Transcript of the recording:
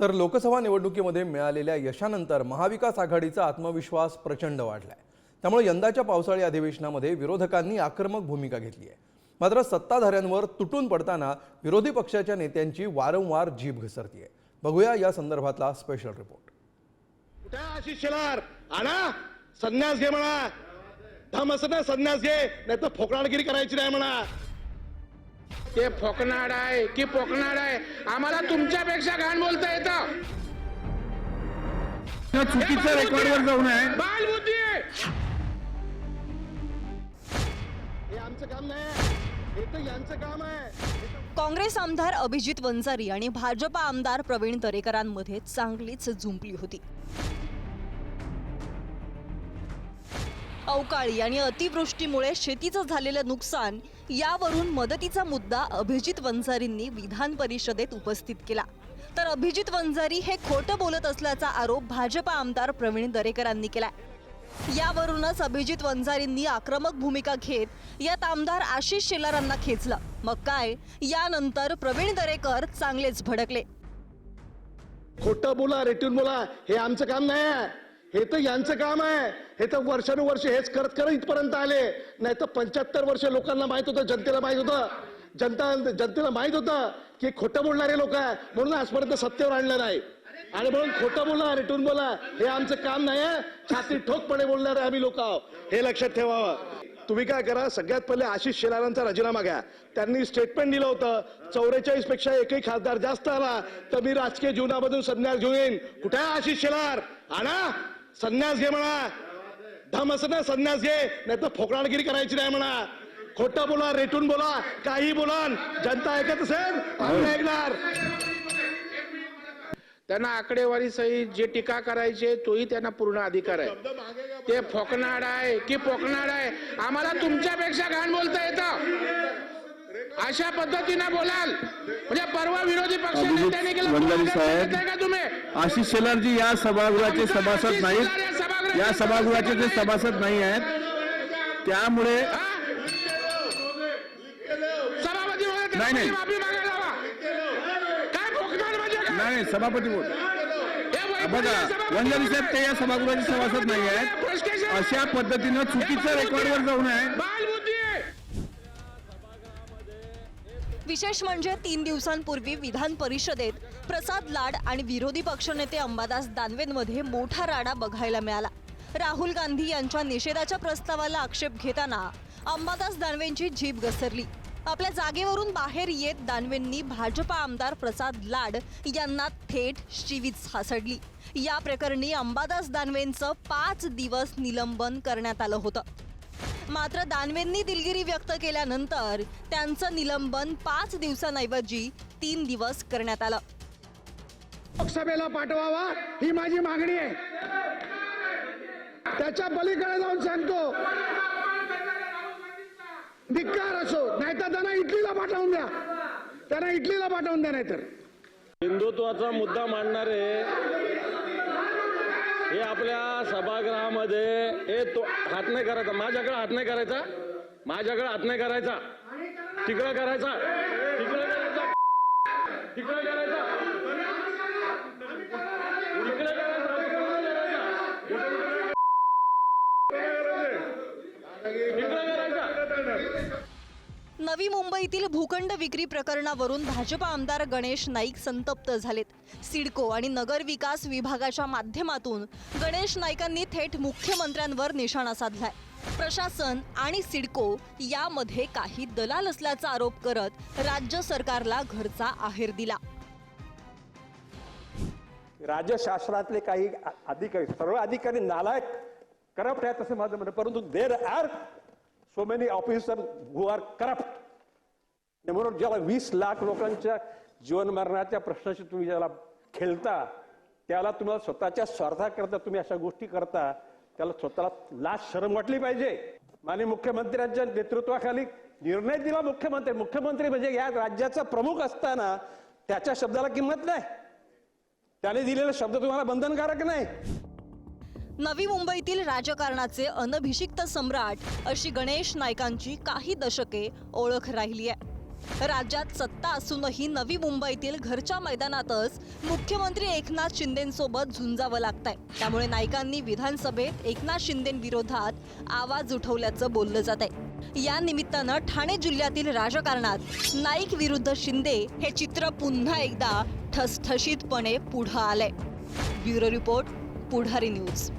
तर लोकसभा निवडणुकीमध्ये मिळालेल्या यशानंतर महाविकास आघाडीचा आत्मविश्वास प्रचंड वाढलाय. त्यामुळे यंदाच्या पावसाळी अधिवेशनामध्ये विरोधकांनी आक्रमक भूमिका घेतली आहे मात्र सत्ताधाऱ्यांवर तुटून पडताना विरोधी पक्षाच्या नेत्यांची वारंवार जीभ घसरतीये. बघूया या संदर्भातला स्पेशल रिपोर्ट कुठे आहे आशिष शेलार आणा. संन्यास घे म्हणा. धम असं ना संन्यास घे नाही तर फोकराडगिरी करायची नाही म्हणा. ते फोकनाड आहे की पोकनाड आहे? आम्हाला तुमच्यापेक्षा घाण बोलता येतं चुकीचं रेकॉर्डवर जाऊ नये. बालबुद्धी! आहे हे आमचं काम नाही. हे तर यांचं काम आहे. काँग्रेस आमदार अभिजित वंजारी आणि भाजपा आमदार प्रवीण दरेकरांमध्ये चांगलीच जुंपली होती. अवकाळी आणि अतिवृष्टीमुळे शेतीचं झालेलं नुकसान यावरून मदतीचा मुद्दा अभिजित वंजारींनी विधान परिषदेत उपस्थित केला. तर अभिजित वंजारी हे खोटं बोलत असल्याचा आरोप भाजपा आमदार प्रवीण दरेकरांनी केलाय. यावरूनच अभिजित वंजारींनी आक्रमक भूमिका घेत यात आमदार आशिष शेलारांना खेचलं. मग काय? यानंतर प्रवीण दरेकर चांगलेच भडकले. खोटं बोला रेटून बोला हे आमचं काम नाही आहे. हे तर यांचं काम आहे. हे तर वर्षानुवर्ष हेच करत करत इथपर्यंत आले. नाही तर पंच्याहत्तर वर्ष लोकांना माहीत होतं जनतेला माहीत होतं. जनता जनतेला माहीत होतं की खोटं बोलणारे लोक आहे म्हणून आजपर्यंत सत्तेवर आणलं नाही. आणि म्हणून खोटं बोला रिटून बोला हे आमचं काम नाही आहे. छाती ठोकपणे बोलणारे आम्ही लोक आहोत. हे लक्षात ठेवावं. तुम्ही काय करा सगळ्यात पहिले आशिष शेलारांचा राजीनामा घ्या. त्यांनी स्टेटमेंट दिलं होतं चौवेचाळीसपेक्षा एकही खासदार जास्त आला तर मी राजकीय जीवनामधून संन्यास घेऊन कुठे आहे आशिष शेलार? आणा. संन्यास घे म्हणा. धम असं ना संन्यास घे. नाही तर फोकराडगिरी करायची नाही म्हणा. खोटं बोला रेटून बोला काही बोला जनता ऐकत असेल आम्ही ऐकणार. त्यांना आकडेवारी सहित जे टीका करायचे तोही त्यांना पूर्ण अधिकार आहे. ते फोकनाड आहे की पोकनाड आहे आम्हाला तुमच्यापेक्षा घाण बोलता येतं. अशा पद्धतीनं बोलाल. म्हणजे परवा विरोधी पक्ष नेत्याने केलं का तुम्ही? आशिष शेलारजी या सभागृहाचे सभासद आशिष नाहीत. शेलार या सभागृहाचे ते सभासद नाही आहेत त्यामुळे हा? नाही, नाही. म्हणजे काय? नाही सभापती बोल. बघा वंजारी साहेब ते या सभागृहाचे सभासद नाही आहेत. अशा पद्धतीनं चुकीचं रेकॉर्डवर जाऊ नये बालबुद्धी आहे. विशेष म्हणजे तीन दिवसांपूर्वी विधान परिषदेत प्रसाद लाड आणि विरोधी पक्षनेते अंबादास दानवेंमध्ये मोठा राडा बघायला मिळाला. राहुल गांधी यांच्या निषेधाच्या प्रस्तावाला आक्षेप घेताना अंबादास दानवेंची जीभ घसरली. आपल्या जागेवरून बाहेर येत दानवेंनी भाजपा आमदार प्रसाद लाड यांना थेट शिवीच हासडली या प्रकरणी अंबादास दानवेंचं पाच दिवस निलंबन करण्यात आलं होतं. मात्र दानवेंनी दिलगिरी व्यक्त केल्यानंतर त्यांचं निलंबन पाच दिवसांऐवजी तीन दिवस करण्यात आलं. लोकसभेला पाठवावा ही माझी मागणी आहे. त्याच्या पलीकडे जाऊन सांगतो. धिक्कार असो नाहीतर त्यांना इटलीला पाठवून द्या. त्यांना इटलीला पाठवून द्या नाहीतर. हिंदुत्वाचा मुद्दा मांडणारे हे आपल्या सभागृहामध्ये हे तो हात नाही करायचा. माझ्याकडे हात नाही करायचा. माझ्याकडे हात नाही करायचा. तिकडं करायचा. तिकडं करायचा. तिकडं करायचा तिकडं करायचा तिकडं करायचा नवी मुंबईतील भूखंड विक्री प्रकरणावरून भाजपा आमदार गणेश नाईक संतप्त झालेत. सिडको आणि नगर विकास विभागाच्या माध्यमातून गणेश नाईकांनी थेट मुख्यमंत्र्यांवर निशाणा साधलाय. प्रशासन आणि सिडको यामध्ये काही दलाल असल्याचा आरोप करत राज्य सरकारला घरचा आहेर दिला. राज्यशास्त्रातले काही अधिकारी सर्व अधिकारी नालायक करप्ट आहेत असं माझं म्हणणं परंतु there are so many officer who are corrupt म्हणून ज्याला वीस लाख लोकांच्या जीवन मरणाच्या प्रश्नाशी तुम्ही ज्याला खेळता त्याला तुम्हाला स्वतःच्या स्वार्थाकरता तुम्ही अशा गोष्टी करता त्याला स्वतःला लाच शरम वाटली पाहिजे. माननीय मुख्यमंत्र्यांच्या नेतृत्वाखाली निर्णय दिला मुख्यमंत्री. मुख्यमंत्री म्हणजे या राज्याचा प्रमुख असताना त्याच्या शब्दाला किंमत नाही. त्याने दिलेला शब्द तुम्हाला बंधनकारक नाही. नवी मुंबईतील राजकारणाचे अनभिषिक्त सम्राट अशी गणेश नायकांची काही दशके ओळख राहिली आहे. राज्यात सत्ता असूनही नवी मुंबईतील घरच्या मैदानातच मुख्यमंत्री एकनाथ शिंदेसोबत झुंजावं लागतंय. त्यामुळे नाईकांनी विधानसभेत एकनाथ शिंदेविरोधात आवाज उठवल्याचं बोललं जात आहे या निमित्तानं ठाणे जिल्ह्यातील राजकारणात नाईक विरुद्ध शिंदे हे चित्र पुन्हा एकदा ठसठशीतपणे पुढं आलंय. Bureau report Pudhari news.